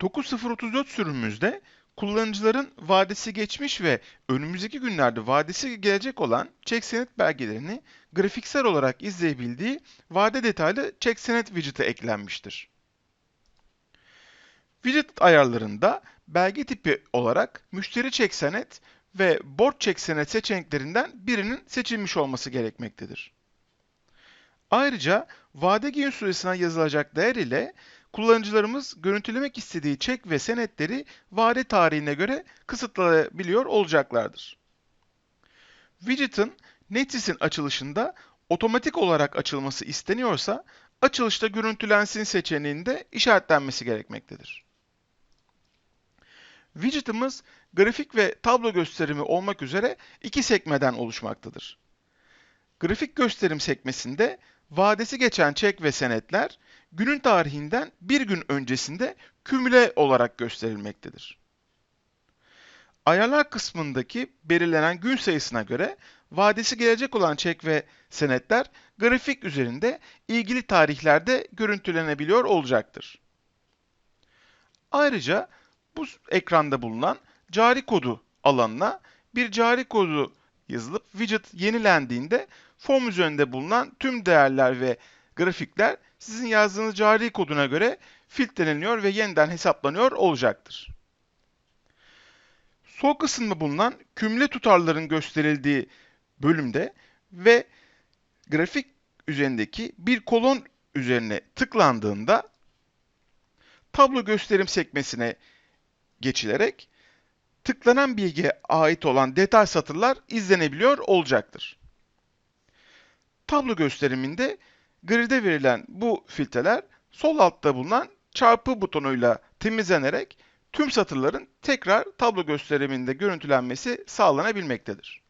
9034 sürümümüzde kullanıcıların vadesi geçmiş ve önümüzdeki günlerde vadesi gelecek olan çek senet belgelerini grafiksel olarak izleyebildiği vade detaylı çek senet widget'ı eklenmiştir. Widget ayarlarında belge tipi olarak müşteri çek senet ve borç çek senet seçeneklerinden birinin seçilmiş olması gerekmektedir. Ayrıca vade gün süresine yazılacak değer ile kullanıcılarımız görüntülemek istediği çek ve senetleri vade tarihine göre kısıtlayabiliyor olacaklardır. Widget'ın Netsys'in açılışında otomatik olarak açılması isteniyorsa, açılışta görüntülensin seçeneğinde işaretlenmesi gerekmektedir. Widget'ımız grafik ve tablo gösterimi olmak üzere iki sekmeden oluşmaktadır. Grafik gösterim sekmesinde vadesi geçen çek ve senetler günün tarihinden bir gün öncesinde kümüle olarak gösterilmektedir. Ayarlar kısmındaki belirlenen gün sayısına göre vadesi gelecek olan çek ve senetler grafik üzerinde ilgili tarihlerde görüntülenebiliyor olacaktır. Ayrıca bu ekranda bulunan cari kodu alanına bir cari kodu yazılıp widget yenilendiğinde form üzerinde bulunan tüm değerler ve grafikler sizin yazdığınız cari koduna göre filtreleniyor ve yeniden hesaplanıyor olacaktır. Sol kısımda bulunan kümle tutarların gösterildiği bölümde ve grafik üzerindeki bir kolon üzerine tıklandığında tablo gösterim sekmesine geçilerek tıklanan bilgiye ait olan detay satırlar izlenebiliyor olacaktır. Tablo gösteriminde grid'e verilen bu filtreler sol altta bulunan çarpı butonuyla temizlenerek tüm satırların tekrar tablo gösteriminde görüntülenmesi sağlanabilmektedir.